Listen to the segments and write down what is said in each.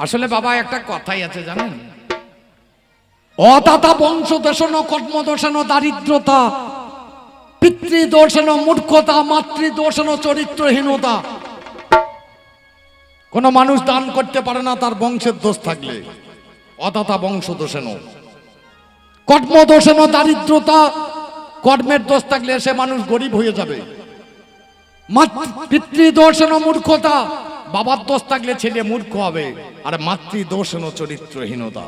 আসলে বাবা, একটা কথাই আছে, জানেন? অদাতা বংশ দোষণ কর্ম দোষণ দারিদ্রতা পিতৃদোষণ মূর্খতা মাতৃদোষণ চরিত্রহীনতা। কোন মানুষ দান করতে পারে না, তার বংশের দোষ থাকলে। অদাতা বংশ দোষণ কর্ম দোষণ দারিদ্রতা, কর্মের দোষ থাকলে সে মানুষ গরিব হয়ে যাবে। মাতৃ- পিতৃদোষণ মূর্খতা বাবার দোষ থাকলে ছেলে মূর্খ হবে, আর মাতৃদোষণ চরিত্রহীনতা।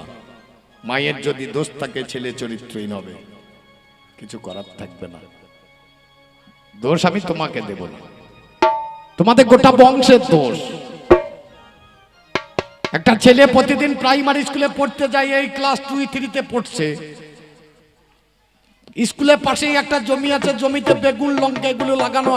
মায়ের যদি দোষ থাকে, ছেলে চরিত্রহীন হবে। কিছু করার থাকবে না। দোষ আমি তোমাকে দেব না। তোমাদের গোটা বংশের দোষ। একটা ছেলে প্রতিদিন প্রাইমারি স্কুলে পড়তে যায়, এই ক্লাস টু থ্রিতে পড়ছে। স্কুলের পাশেই একটা জমি আছে, জমিতে বেগুন, লঙ্কা এগুলো লাগানো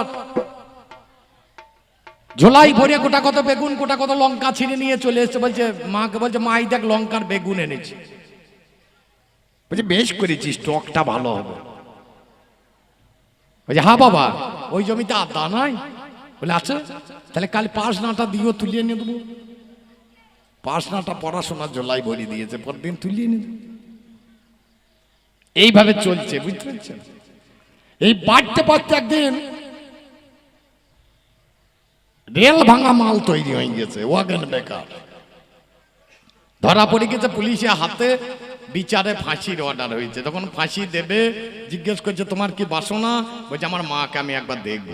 ঝোলাই ভরে গোটা কত বেগুন, গোটা কত লঙ্কা ছিঁড়ে নিয়ে চলে এসছে। বলছে, মাকে বলছে, মাই দেখ, লঙ্কার বেগুন এনেছি। বলছে, বেশ করেছিস স্টকটা ভালো হবে। বলছে হ্যাঁ বাবা, ওই জমিতে আদা নাই? বলে, আছে। তাহলে কাল পাঁচ নাটা দিও, তুলিয়ে নিয়ে দেবো। পাঁচ নাটা পড়াশোনার জোলাই ভরি দিয়েছে, পরদিন তুলিয়ে নিয়ে এইভাবে চলছে, বুঝতে পারছেন? এই বাড়তে বাড়তে একদিন রেল ভাঙা মাল তৈরি হয়ে গেছে, ওয়াগন বেকার। ধরা পড়ে গেছে পুলিশের হাতে, বিচারে ফাঁসির অর্ডার হয়েছে। তখন ফাঁসি দেবে, জিজ্ঞেস করছে, তোমার কি বাসনা? বলছে, আমার মাকে আমি একবার দেখব।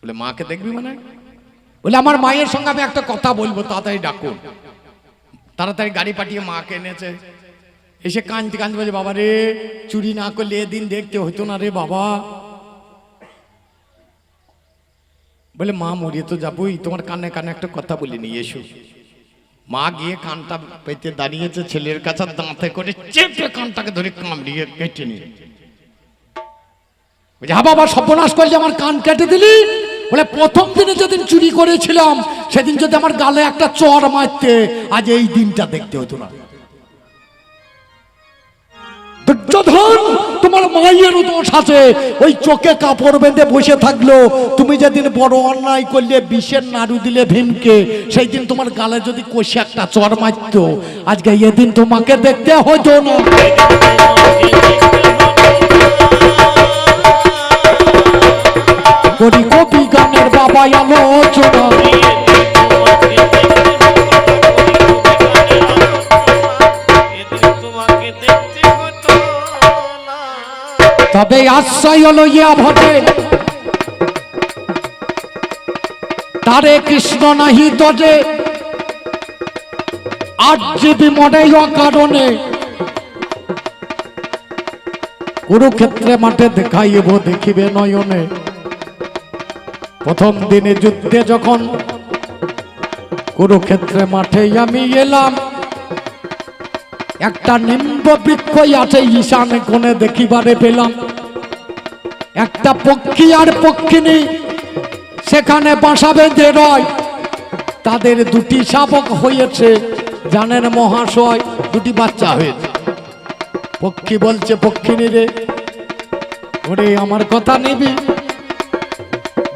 বলে, মাকে দেখবি মানে? বলে, আমার মায়ের সঙ্গে আমি একটা কথা বলব, তাড়াতাড়ি ডাকুন তাড়াতাড়ি গাড়ি পাঠিয়ে মাকে এনেছে। এসে কাঁদতে কাঁদতে বলছে, বাবা রে, চুরি না করলে এদিন দেখতে হতো না রে বাবা। বলে, মা মরিয়ে তো যাবই। তোমার কানে কানে একটা কথা বলি নিয়ে এসো। মা গিয়ে কানটা পেতে দাঁড়িয়েছে, ছেলের কাছে দাঁতে করে চেপে কানটাকে ধরে কামড়িয়ে কেটে নিয়ে বলছে হা বাবা, সর্বনাশ করলে, আমার কান কেটে দিলি? বলে, প্রথম দিনে যেদিন চুরি করেছিলাম, সেদিন যদি আমার গালে একটা চর মারতে, আজ এই দিনটা দেখতে হতো না। দুর্যোধন তোমার মায়েরও দোষ আছে, ওই চোখে কাপড় বেঁধে বসে থাকল, তুমি যেদিন বড় অন্যায় করলে, বিষের নাড়ু দিলে ভীমকে সেই দিন তোমার গালে যদি কষে একটা চর মারত। আজকে এদিন তোমাকে দেখতে হতো না। কবি গানের বাবা আলোচনা। তবে আশ্রয় হলো ইয়া তারে কৃষ্ণ নাহি দজে। আট জিবি মনে কারণে, কুরুক্ষেত্রে মাঠে দেখাইব দেখিবে নয়নে। প্রথম দিনে যুদ্ধে যখন কুরুক্ষেত্রে মাঠে আমি এলাম, একটা নিম্ব বৃক্ষ আছে ঈশান কোণে দেখিবারে পেলাম। একটা পক্ষী আর পক্ষিনী সেখানে বাসা বেঁধে রয়। তাদের দুটি শাবক হয়েছে, জানেন মহাশয়, দুটি বাচ্চা হয়েছে। পক্ষী বলছে পক্ষিনী রে। ওরে, আমার কথা নিবি।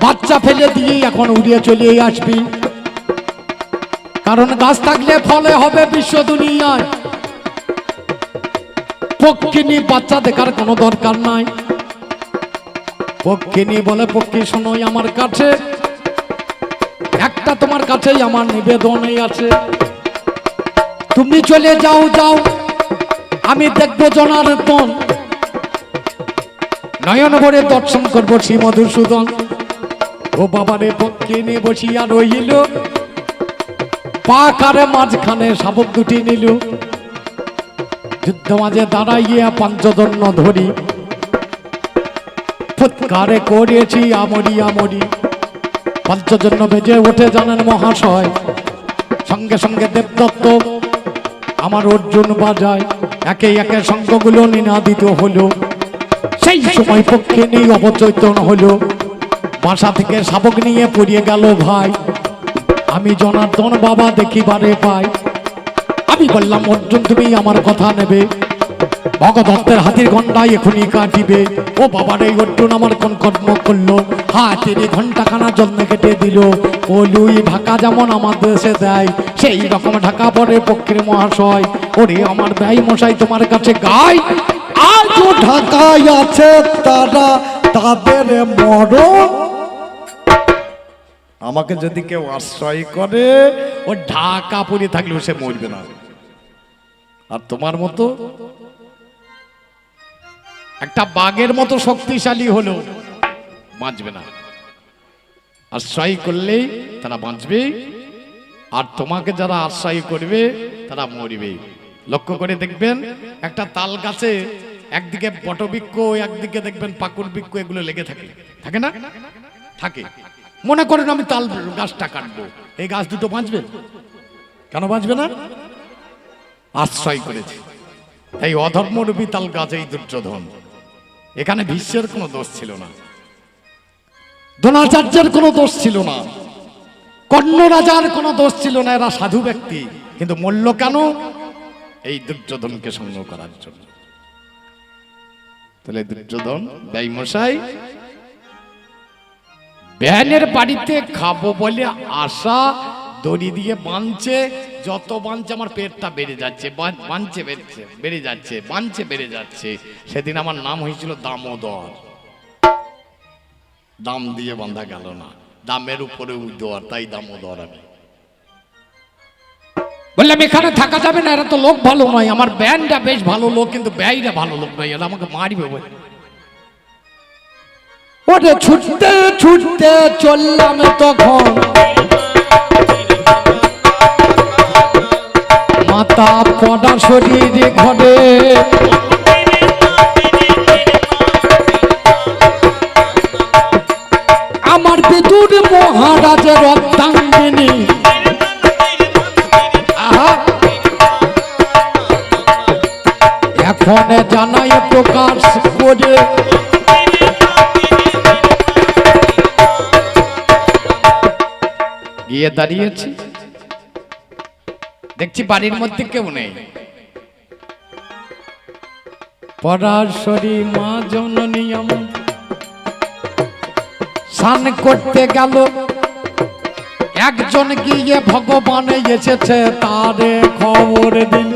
বাচ্চা ফেলে দিয়ে এখন উড়িয়ে চলে আসবি। কারণ গাছ থাকলে ফলে হবে বিশ্ব দুনিয়ায়। পক্ষিনী বাচ্চা দেখার কোনো দরকার নাই। পক্ষিনী বলে পক্ষী শোনোই আমার কাছে। একটা তোমার কাছেই আমার নিবেদনই আছে। তুমি চলে যাও যাও। আমি দেখব জনার্দন নয়ন ভরে দর্শন করব শ্রী মধুসূদন। ও বাবারে পক্ষিনী বসিয়া রইল পা কারে মাঝখানে শাবক দুটি নিল। যুদ্ধ মাঝে দাঁড়াইয়া পঞ্চজন্য ধরি। ফুৎকারে করিয়েছি আমরি আমরি? পঞ্চজন্য বেজে ওঠে জানেন মহাশয়। সঙ্গে সঙ্গে দেবদত্ত, আমার অর্জুন বাজায়। একে একে সঙ্গগুলো নিনাদিত হলো। সেই সময় পক্ষে নেই অবচৈতন হলো। বাসা থেকে শাবক নিয়ে পড়িয়ে গেল ভাই। আমি জনার্দন বাবা দেখিবারে পাই। আমি বললাম, অর্জুন, তুমি আমার কথা নেবে। ভগদত্তের হাতির ঘণ্টা এখনই কাটিবে ও বাবার এই অর্জুন আমার কোন কর্ম করল? হাতির ঘণ্টা খানা জন্ম কেটে দিল। ও লুই, ঢাকা যেমন আমার দেশে দেয় সেই রকম ঢাকা পরে পক্ষের মহাশয়। ওরে আমার ব্যয় মশাই, তোমার কাছে গাই। আজও ঢাকায় আছে তারা, তাদের মরণ। আমাকে যদি কেউ আশ্রয় করে, ও ঢাকা পরে থাকলেও সে মরবে না। আর তোমার মতো একটা বাঘের মতো শক্তিশালী হলো বাঁচবে না। আশ্রয় করলেই তারা বাঁচবে, আর তোমাকে যারা আশ্রয় করবে, তারা মরবে। লক্ষ্য করে দেখবেন, একটা তাল গাছে একদিকে বটবৃক্ষ, একদিকে দেখবেন পাকুর বৃক্ষ এগুলো লেগে থাকে। থাকে না? থাকে। মনে করেন আমি তাল গাছটা কাটবো। এই গাছ দুটো বাঁচবে? কেন বাঁচবে না? আশ্রয় করেছে। এই অধর্মরূপী তাল গাছ এই দুর্যোধন। এখানে ভীষ্মের কোনো দোষ ছিল না। দ্রোণাচার্যের কোনো দোষ ছিল না। কর্ণ রাজার কোনো দোষ ছিল না, এরা সাধু ব্যক্তি। কিন্তু মূল্য কেন? এই দুর্যোধনকে সঙ্গ করার জন্য। তাহলে দুর্যোধন ব্যয় মশাই ব্যানের বাড়িতে খাব বলে আশা দড়ি দিয়ে বাঁধছে যত বাঁধছে আমার পেটটা বেড়ে যাচ্ছে বাঁ- বাঁধছে বেড়েছে, বেড়ে যাচ্ছে বাঁধছে বেড়ে যাচ্ছে, সেদিন আমার নাম হয়েছিল দামোদর। দাম দিয়ে বাঁধা গেল না, দামের উপরে উদর তাই দামোদর আমি। বললাম, এখানে থাকা যাবে না, এরা তো লোক ভালো নয়, আমার ব্যান্ডটা বেশ ভালো লোক, কিন্তু ব্যয়টা ভালো লোক নয়, এরা আমাকে মারবে বলে। ওরে ছুটতে ছুটতে চললাম তখন। মাতা পড়া শরীর ঘরে আমার বিদুর মহারাজের অর্ধাঙ্গিনী এখন জানাই প্রকাশ করে। গিয়ে দাঁড়িয়েছি। দেখছি বাড়ির মধ্যে কেউ নেই। পরাশরী মা জননী স্নান করতে গেল। একজন গিয়ে ভগবান এসেছে, তারে খবর দিল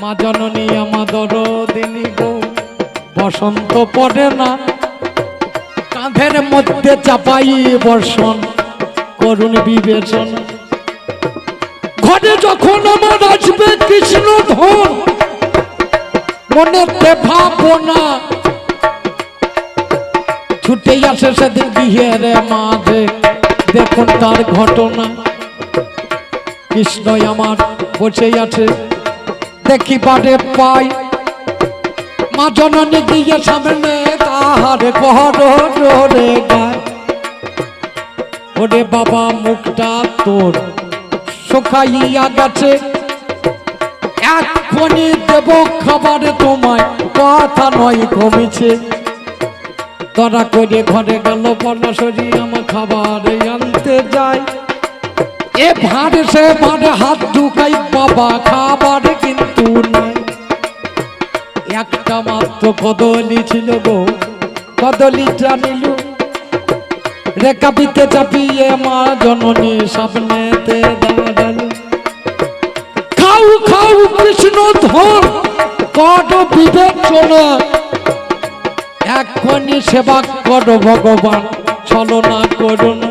মা জননী আমাদের দিনী বসন্ত পড়ে না। কাঁধের মধ্যে চাপাই বর্ষণ, করুণ বিবেচন। ঘরে যখন আমার আসবে কৃষ্ণ ধন মনেতে ভাবনা, ছুটে আসে সেদিন বিহের মাঝে, দেখুন তার ঘটনা। কৃষ্ণই আমার বসে আছে, দেখি বারে পাই। মা জননী গিয়ে সামনে তাহার ঘর গায়। ওরে বাবা, মুখটা তোর। শুকাইয়া গেছে। এক্ষণি দেব খাবার তোমায়, কথা নয় কমেছে তরা করে ঘরে গেল পলাশরী আমার খাবার আনতে যায়। এ ভাঁড়ে সে ভাঁড়ে হাত ঢুকাই, বাবা খাবার কিন্তু নাই। একটা মাত্র কদলি ছিল গো কদলিটা নিল রেখাপিতে চাপিয়ে মা জননী সামনেতে দাঁড়াল খাও খাও কৃষ্ণ ধর কট বিবেচনা এখনই সেবা করো ভগবান, ছলনা করো না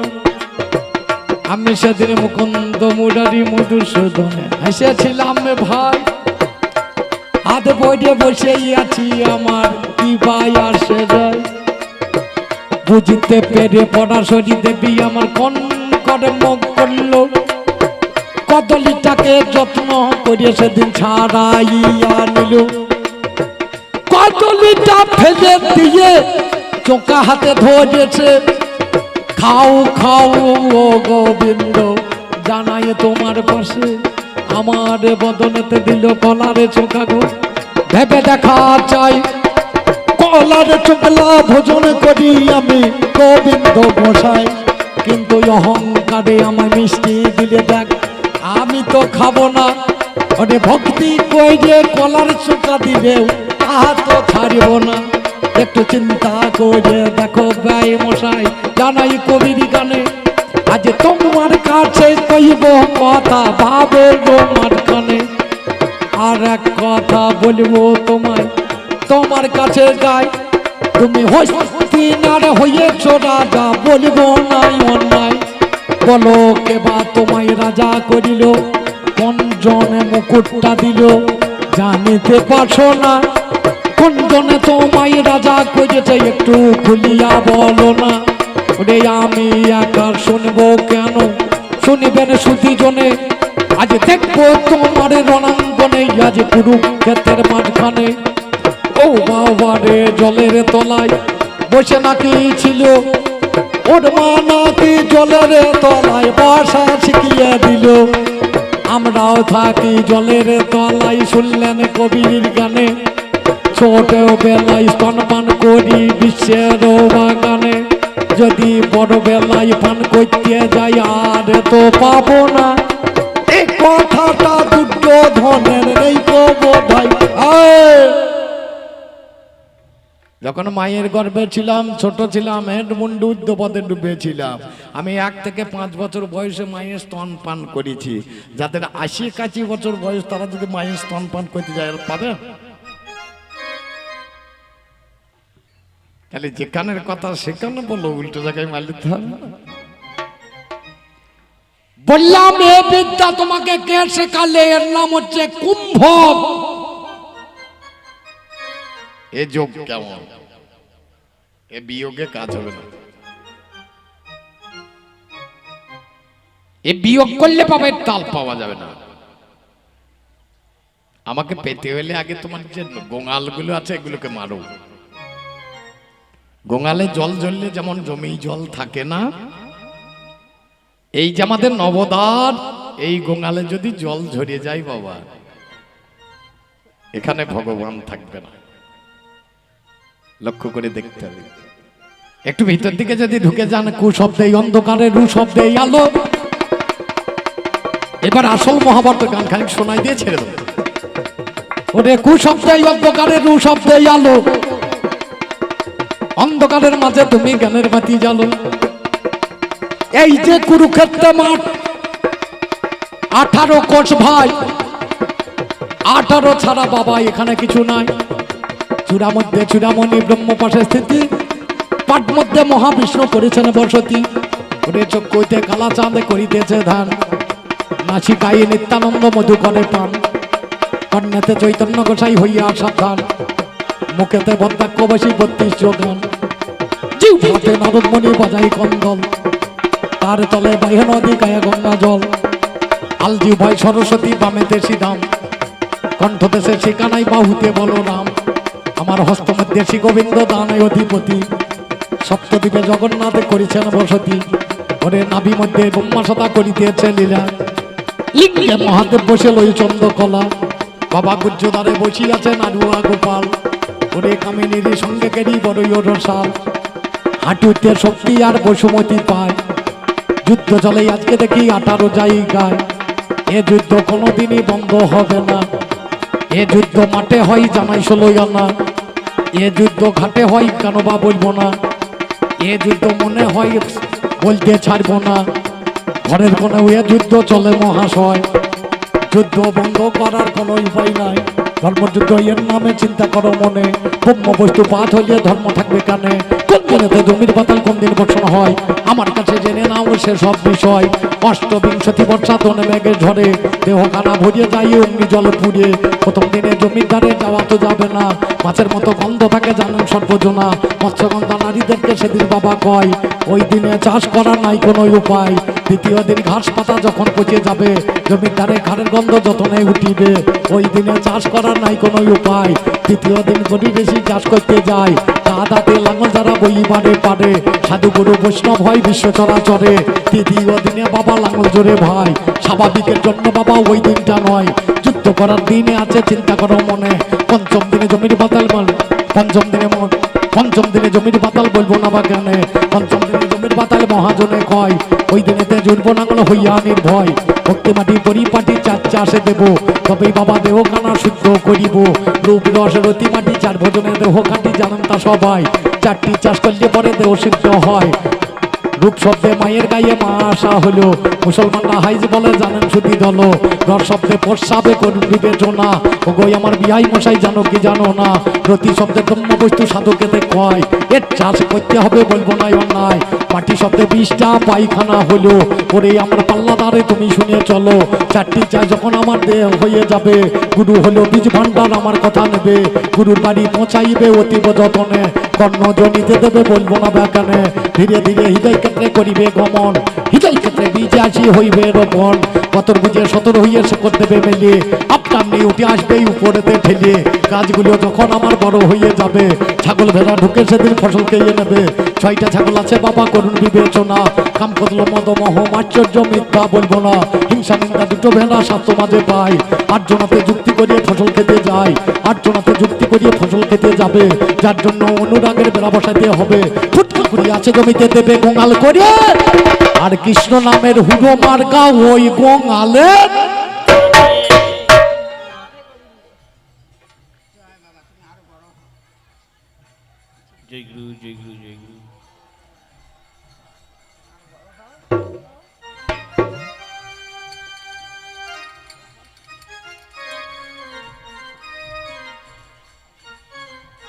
আমি সেদিন মুকুন্দ মুরারি মধুসূদনে হেসেছিলাম ভাই। হাত বইয়ে বসেই আছি আমার, কি ভাই আসে যায় বুঝতে পেরে পড়াশরি দেবী আমার কোন কর্ম করল। কদলিটাকে যত্ন করে সেদিন ছাড়াইয়া নিল। কদলিটা ফেলে দিয়ে চোখা হাতে ধরেছে। খাও খাও, ও গোবিন্দ, জানাই তোমার পাশে। আমার বদনেতে দিল কলারে চোখা গো। ভেবে দেখা চাই কলারে চোখলা ভোজন করি আমি গোবিন্দ বসাই কিন্তু অহংকারে আমায় মিষ্টি দিলে দেখ, আমি তো খাব না। ওরে ভক্তি কই যে কলার চোকা দিবে, তাহা তো ছাড়ব না। একটু চিন্তা করে দেখো ব্যয় মশাই জানাই কবির গানে, আজ তোমার কাছে কইব কথা, ভাবে তোমার কানে। আর এক কথা বলব তোমায় তোমার কাছে যাই। তুমি হস্তিনার হয়েছ রাজা বলব নাই অন্যায়। বলো কে বা তোমায় রাজা করিল কোন জনে মুকুটটা দিল। জানিতে পারছ না কোন জনে তোমায় রাজা করেছে, একটু খুলিয়া বলো না। আমি জলের তলায় বসে নাকি ছিল? ওর মা নাকি জলের তলায় বাসা শিখিয়ে দিল। আমরাও থাকি জলের তলায়, শুনলেন কবির গানে। ছোট বেলায় স্তনপান করি বিশ্বের বাগানে। যদি বড় বেলায় পান করতে যাই, আর তো পাবো যখন মায়ের গর্ভে ছিলাম, ছোট ছিলাম হেড মুন্ডু উদ্যপদে ডুবেছিলাম। আমি এক থেকে পাঁচ বছর বয়সে মায়ের স্তন পান করেছি। যাদের আশি কাছি বছর বয়স, তারা যদি মায়ের স্তন পান করতে যায় পাবে? তাহলে যেখানের কথা সেখানে বলল উল্টো জায়গায় মারলিতে হবে বললাম এ বিদ্যা তোমাকে কে শেখালে? এর নাম হচ্ছে কুম্ভ। এ যোগ কেমন? এ বিয়োগে কাজ হবে না। এ বিয়োগ করলে পাবে তাল। পাওয়া যাবে না। আমাকে পেতে হলে আগে তোমার যে গোঙালগুলো আছে এগুলোকে মারো। গোঙালে জল জ্বললে যেমন জমি জল থাকে না এই যে আমাদের নবদার এই গোঙালে যদি জল ঝরিয়ে যায় বাবা এখানে ভগবান থাকবে না। লক্ষ্য করে দেখতে হবে। একটু ভিতর দিকে যদি ঢুকে যান কুশব্দে অন্ধকারে রু শব্দে এই আলো। এবার আসল মহাভারত গান খানিক শোনাই দিয়ে ছেড়ে দেবো। ওরে কুশব্দে অন্ধকারে রু শব্দে এই আলো। অন্ধকারের মাঝে তুমি জ্ঞানের বাতি জ্বালো। এই যে কুরুক্ষেত্র মাঠ, আঠারো কোষ ভাই, আঠারো ছাড়া বাবা এখানে কিছু নাই। চূড়া মধ্যে চূড়ামণি ব্রহ্ম পাশে স্থিতি। পাট মধ্যে মহাবিষ্ণু করেছেন বসতি। করে চোখ কইতে কালা চাঁদে করিতেছে ধান। নাসিকাই নিত্যানন্দ মধু করে পান কন্যাতে চৈতন্য গোসাই হইয়া সাবধান। মুখেতে বদ্যাক্ষ বসি বত্রিশ যোগান নারদমণি বাজাই কন্দল। তার তলে বাইহ নদী গায়ে গঙ্গা জল। আলজি ভয় সরস্বতী বামেতে শ্রীরাম কণ্ঠ দেশে শিকানাই বাহুতে বলো রাম আমার হস্ত মধ্যে শ্রী গোবিন্দ দানায় অধিপতি। সপ্তদ্বীপে জগন্নাথে করেছেন বসতি। ওরে নাভি মধ্যে ব্রহ্মা সদা করিতেছে লীলা লিঙ্গে মহাদেব বসে লই চন্দ্রকলা বাবা গুজ্জদারে বসিয়াছে নাড়ুয়া গোপাল। ওরে কামিনীর সঙ্গে কেরি বড়ই রসাল। হাঁটুতে শক্তি আর বসুমতি পায়। যুদ্ধ চলে আজকে দেখি আঠারো জায়গায়। এ যুদ্ধ কোনোদিনই বন্ধ হবে না। এ যুদ্ধ মাঠে হয় জামাই ষোলোই আনা। এ যুদ্ধ ঘাটে হয় কেন বা বলব না? এ যুদ্ধ মনে হয় বলতে ছাড়বো না। ঘরের কোনো এ যুদ্ধ চলে মহাশয়। যুদ্ধ বন্ধ করার কোনো উপায় নাই। ধর্মযুদ্ধ এর নামে চিন্তা করো মনে। ব্রহ্ম বস্তু পাঠ হইলে ধর্ম থাকবে কানে। কোন জমির পাতাল কোন দিন বর্ষণ হয়? আমার কাছে জেনে নাও সে সব বিষয়। অষ্টবিংশতি বর্ষাতনে মেঘে ঝরে দেহ কানা ভরিয়ে যাই অগ্নি জল পুড়ে প্রথম দিনে জমিদারে যাওয়া তো যাবে না। মাছের মতো গন্ধ থাকে জানেন সর্বজনা। মৎস্যগন্ধা নারীদেরকে সেদিন বাবা কয়, ওই দিনে চাষ করার নাই কোনো উপায়। দ্বিতীয় দিন ঘাস পাতা যখন পচে যাবে জমির ধারে ঘাড়ের গন্ধ যতনে উঠিবে। ওই দিনে চাষ করার নাই কোনো উপায়। তৃতীয় দিন গরিব বেশি চাষ করতে যায় দাদাতে লাঙল যারা বই পারে। পারে সাধু গুরু বৈষ্ণব হয়, বিশ্ব চরাচরে। তৃতীয় দিনে বাবা লাঙল জোরে ভাই। স্বাভাবিকের জন্য বাবা ওই দিনটা নয়। যুদ্ধ করার দিনে আছে, চিন্তা করো মনে। পঞ্চম দিনে জমির বাতাল পঞ্চম দিনে পঞ্চম দিনে জমির পাতাল বলব না বা কেন। পঞ্চম দিনে জমির পাতাল মহাজনে কয়, ওই দিনেতে জুড়ব নাঙ্গল হইয়া নির্ভয়। ভক্তি মাটি, পরিপাটি, চার চাষে দেব, তবেই বাবা দেহ কানা শুদ্ধ করিব। রূপ রস, রতি মাটি, চার ভোজনে দেহ কাটি জানান তা সবাই। চারটি চাষ করলে পরে দেহ সিদ্ধ হয়। রূপ শব্দে মায়ের গায়ে মা আসা হলো। মুসলমানরা হাইজ বলে, জানেন শুধু দলো ঘর শব্দে প্রস্রাবে করুন বিবেচনা গই আমার বিহাই মশাই, জানো কি জানো না? প্রতি শব্দে ব্রহ্ম বস্তু সাধকেতে কয়, এর চাষ করতে হবে বলব না অন্যায়। মাটি শব্দে বিষটা পায়খানা হলো। ওরে, আমার পাল্লাদারে, তুমি শুনে চলো। চারটি চা যখন আমার দেহ হয়ে যাবে, গুরু হলো বীজ ভান্ডার আমার কথা নেবে। গুরুর বাড়ি পৌঁছাইবে অতীব যতনে, কর্ণ জনিতে দেবে বলব না ব্যাকানে ধীরে ধীরে হৃদয় ক্ষেত্রে করিবে গমন, হৃদয় ক্ষেত্রে বীজ আসি হইবে রোপণ। কতর বুঝে সতর হইয়ে শেকর দেবে মেলে আপনার নেই, উঠে আসবেই উপরেতে ঠেলে। গাছগুলো যখন আমার বড় হয়ে যাবে, ছাগল ভেড়া ঢুকে সেদিন ফসল খেয়ে নেবে। ছয়টা ছাগল আছে বাবা করুন বিবেচনা। কাম কতল মদ মহ আশ্চর্য মিথ্যা বলব না, হিংসা নিন্দা দুটো ভেড়া স্বাস্থ্য মাঝে পাই আটজনাতে যুক্তি করিয়ে ফসল খেতে যায়। আটজনাতে যুক্তি করিয়ে ফসল খেতে যাবে। যার জন্য অনুরাগের বেলা বসাতে হবে। ফুটফুট করি আছে জমিতে দেবে গোঙাল করে। আর কৃষ্ণ নামের হুড়ো মার্কা ওই গোঙালের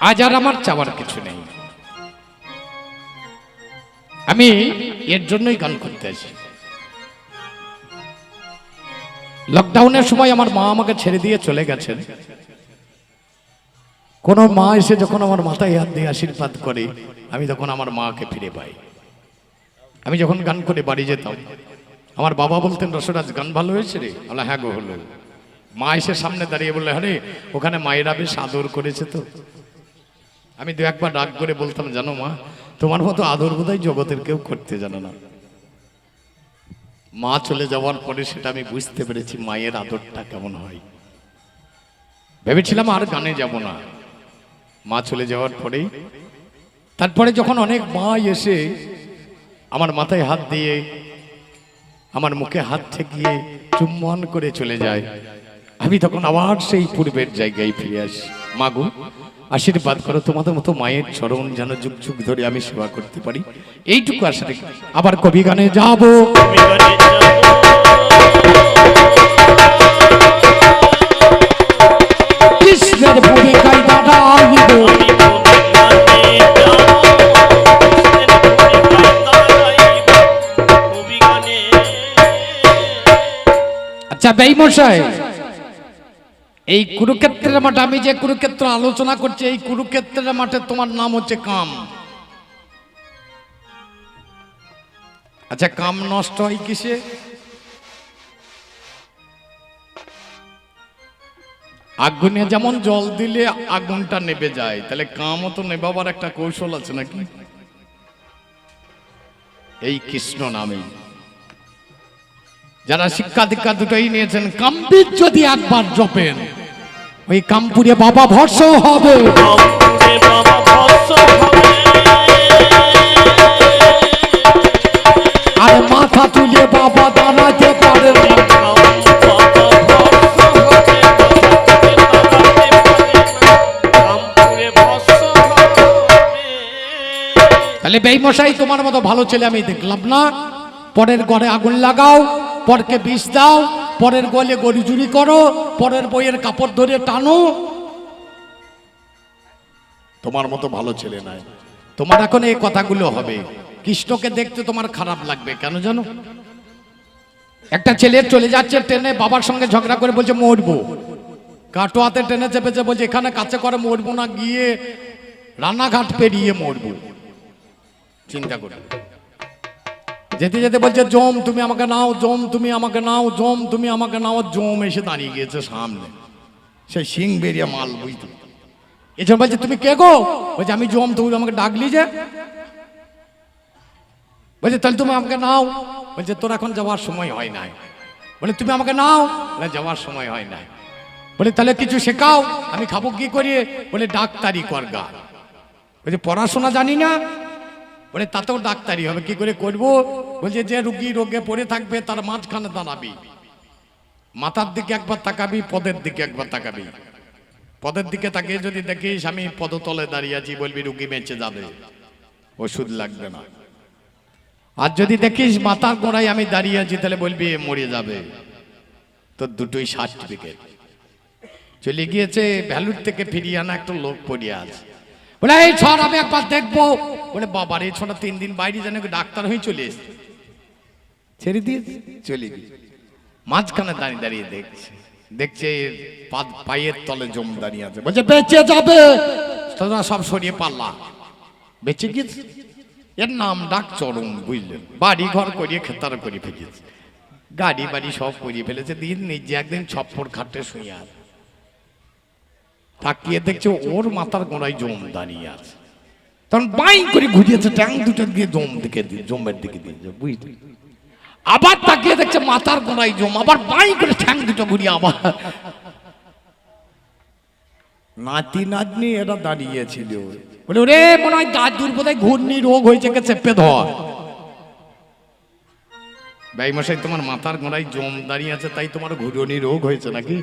আজ আর আমার চাওয়ার কিছু নেই। আমি এর জন্যই গান করতে আসি। লকডাউনের সময় আমার মা আমাকে ছেড়ে দিয়ে চলে গেছেন। কোন মা এসে যখন আমার মাথায় হাত দিয়ে আশীর্বাদ করে, আমি তখন আমার মাকে ফিরে পাই। আমি যখন গান করে বাড়ি যেতাম, আমার বাবা বলতেন, রসরাজ, গান ভালো হয়েছে রে? বলে হ্যাঁ গো, হলো। মা এসে সামনে দাঁড়িয়ে বললে, আরে, ওখানে মায়েরা বেশ আদর করেছে তো। আমি দু একবার রাগ করে বলতাম, জানো মা, তোমার মতো আদর বোধহয় জগতের কেউ করতে জানে না। মা চলে যাওয়ার পরে সেটা আমি বুঝতে পেরেছি, মায়ের আদরটা কেমন হয়। ভেবেছিলাম আর গানে যাব না। মা চলে যাওয়ার পরেই, তারপরে যখন অনেক মা এসে আমার মাথায় হাত দিয়ে, আমার মুখে হাত ঠেকিয়ে চুম্বন করে চলে যায়, আমি তখন আবার সেই পূর্বের জায়গায় ফিরে আসি। মাগু আশীর্বাদ করো, তোমাদের মতো মায়ের চরণ যেন যুগ যুগ ধরে আমি সেবা করতে পারি। এইটুকু আশা রেখে আবার কবি গানে যাব। আমি কবি গানে যাব কবি গানে আচ্ছা বেইমশাই এই কুরুক্ষেত্রের মাঠে আমি যে কুরুক্ষেত্র আলোচনা করছি, এই কুরুক্ষেত্রের মাঠে তোমার নাম হচ্ছে কাম। আচ্ছা কাম নষ্ট হয় কিসে? আগুনে যেমন জল দিলে আগুনটা নেবে যায়, তাহলে কামও তো নেবাবার একটা কৌশল আছে নাকি? এই কৃষ্ণ নামে। যারা শিক্ষা দীক্ষা দুটোই নিয়েছেন কাম্পির যদি একবার জপেন ওই কামপুরে বাবা ভর্ষ হবে। আর মাথা তুলে বাবা দাঁড়াতে পারে তাহলে বেইমশাই তোমার মতো ভালো ছেলে আমি দেখলাম না। পরের ঘরে আগুন লাগাও পরকে বিষ দাও পরের গলে গড়ি চুরি করো, পরের বইয়ের কাপড় ধরে টানো। তোমার মতো ভালো ছেলে নাই। তোমার এখন এই কথাগুলো হবে। কৃষ্ণকে দেখতে তোমার খারাপ লাগবে, কেন জানো? একটা ছেলে চলে যাচ্ছে ট্রেনে, বাবার সঙ্গে ঝগড়া করে বলছে, মরবো। কাটোয়াতে ট্রেনে চেপেছে, বলছে, এখানে কাছে করে মরবো না, গিয়ে রান্নাঘাট পেরিয়ে মরবো। চিন্তা করে। যেতে যেতে বলছে, জম, তুমি আমাকে নাও, জম, তুমি আমাকে নাও, জম, তুমি আমাকে নাও। জম এসে দাঁড়িয়ে গিয়েছে সামনে। সেই সিং বেরিয়ে মাল বুঝতে এছাড়া বলছে, তুমি কে গো? বলছে, আমি জম, তুমি আমাকে ডাকলি যে। বলছে, তাহলে তুমি আমাকে নাও। বলছে, তোর এখন যাওয়ার সময় হয় নাই। বলে, তুমি আমাকে নাও? বলে, যাওয়ার সময় হয় নাই। বলে, তাহলে কিছু শেখাও, আমি খাব কি করিয়ে? বলে, ডাক্তারি কর গা। বলছে, পড়াশোনা জানি না বলে তাতেও ডাক্তারি হবে, কি করে করব? বলছে, যে রুগী রোগে পড়ে থাকবে, তার মাঝখানে দাঁড়াবি। মাথার দিকে একবার তাকাবি, পদের দিকে একবার তাকাবি। পদের দিকে তাকিয়ে যদি দেখিস, আমি পদতলে দাঁড়িয়ে আছি, বলবি, রুগী বেঁচে যাবে। ওষুধ লাগবে না। আর যদি দেখিস, মাথার গোড়ায় আমি দাঁড়িয়ে আছি, তাহলে বলবি মরে যাবে। তো দুটোই সার্টিফিকেট। চলে গিয়েছে, ভ্যালুর থেকে ফিরিয়ে আনা একটা লোক পড়িয়ে আছে। বলে, এই ছড়, আমি একবার দেখব। বলে, বাবার, এই ছড়া তিন দিন বাইরে যেন ডাক্তার হয়ে চলে এসছে। ছেড়ে দিয়ে চলে গিয়ে মাঝখানে দাঁড়িয়ে দাঁড়িয়ে দেখছে। দেখছে পায়ের তলে জম দাঁড়িয়ে আছে। বলছে, বেঁচে যাবে। তোমরা সব সরিয়ে পারলা। বেঁচে গেছে এর নাম ডাক চরম বুঝলেন বাড়ি ঘর করিয়ে খেতার করে ফেলেছে। গাড়ি বাড়ি সব করিয়ে ফেলেছে। দিন নিজে একদিন ছপ্পর খাটে শুয়ে আছে। তাকিয়ে দেখছে ওর মাথার গোড়ায় জম দাঁড়িয়ে আছে। তখন বাই করে ঘুরিয়েছে ট্যাং দুটো দিয়ে জম দিকে দিয়ে জমের দিকে দিয়েছে বুঝলি? আবার তাকিয়ে দেখছে মাথার গোড়ায় জম আবার বাই করে ঠ্যাং দুটো ঘুরিয়ে আবার। নাতি নাতনি এরা দাঁড়িয়েছিল। বলে ওরে মনে হয় দাদুর বোধহয় ঘূর্ণি রোগ হয়েছে কে চেপে ধর। ভাই মশাই তোমার মাথার গোড়ায় জম দাঁড়িয়ে আছে তাই তোমার ঘূর্ণি রোগ হয়েছে নাকি?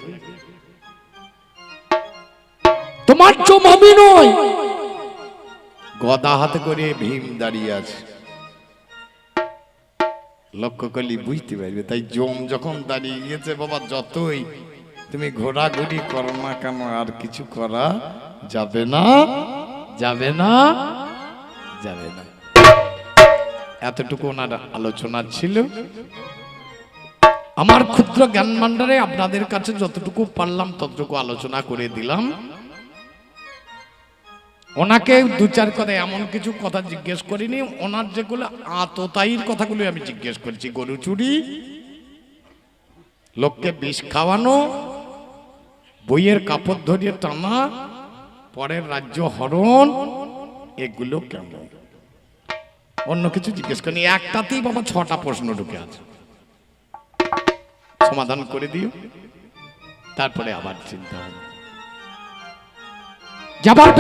তোমার জম আমি নয়। গদা হাতে করে ভীম দাঁড়িয়ে আছে। লক্ষ্য করলি বুঝতে পারবে, তাই জম যখন দাঁড়িয়ে গিয়েছে, বাবা, যতই তুমি ঘোরাঘুরি করো না কেন, আর কিছু করা যাবে না যাবে না যাবে না। এতটুকু ওনার আলোচনা ছিল। আমার ক্ষুদ্র জ্ঞান ভাণ্ডারে আপনাদের কাছে যতটুকু পারলাম, ততটুকু আলোচনা করে দিলাম। ওনাকে দু চার কথা, এমন কিছু কথা জিজ্ঞেস করিনি। ওনার যেগুলো আততায়ীর কথাগুলো আমি জিজ্ঞেস করেছি। গরু চুরি, লোককে বিষ খাওয়ানো, বইয়ের কাপড় ধরিয়ে টানা, পরের রাজ্য হরণ, এগুলো কেমন? অন্য কিছু জিজ্ঞেস করিনি। একটাতেই বাবা ছটা প্রশ্ন ঢুকে আছে। সমাধান করে দিও। তারপরে আবার চিন্তা হবে। যাবার